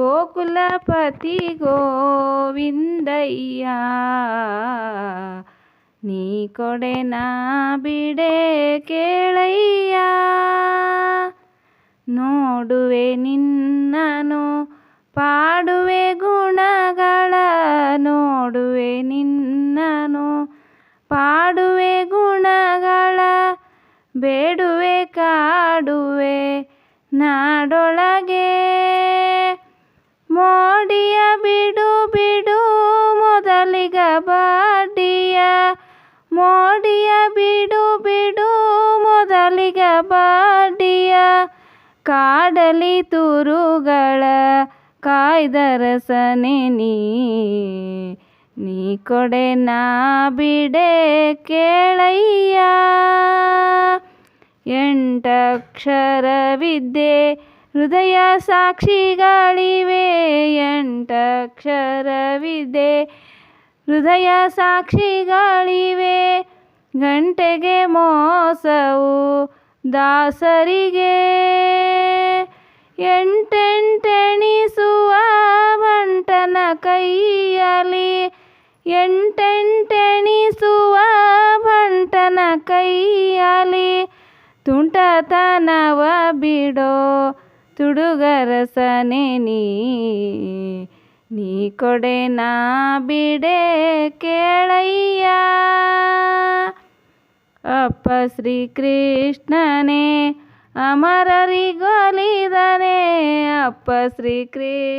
ಗೋಕುಲಪತಿ ಗೋವಿಂದಯ್ಯ ನೀ ಕೊಡೆನ ಬಿಡೆ ಕೇಳಯ್ಯ. ನೋಡುವೆ ನಿನ್ನನು, ಪಾಡುವೆ ಗುಣಗಳ, ನೋಡುವೆ ನಿನ್ನನು, ಪಾಡುವೆ ಗುಣಗಳ, ಬೇಡುವೆ ಕಾಡುವೆ ನಾಡೊಳಗೆ ಮೊದಲಿಗ ಬಾಡಿಯ, ಮೋಡಿಯ, ಬಿಡು ಬಿಡು, ಮೊದಲಿಗ ಬಾಡಿಯ. ಕಾಡಲಿ ತುರುಗಳ ಕಾಯ್ದರಸನೆ ನೀ ನೀ ಕೊಡೆ ನಾ ಬಿಡೆ ಕೇಳಯ್ಯ. ಎಂಟಕ್ಷರವಿದ್ಯೆ ಹೃದಯ ಸಾಕ್ಷಿಗಳಿವೆ ಎಂಟಕ್ಷರವಿದ್ಯೆ ಹೃದಯ ಸಾಕ್ಷಿಗಳಿವೆ. ಗಂಟೆಗೆ ಮೋಸವು ದಾಸರಿಗೆ. ಎಂಟೆಂಟೆಣಿಸುವ ಬಂಟನ ಕೈಯಲ್ಲಿ ಎಂಟೆಂಟೆಣಿಸುವ ಬಂಟನ ಕೈಯಲ್ಲಿ ತುಂಟತನವ ಬಿಡೋ ತುಡುಗರಸನೆ ನೀ. ನೀ ಕೊಡೆ ನಾ ಬಿಡೆ ಕೇಳಯ್ಯ. ಅಪ್ಪ ಶ್ರೀಕೃಷ್ಣನೇ ಅಮರರಿಗೊಲಿದನೆ. ಅಪ್ಪ ಶ್ರೀಕೃ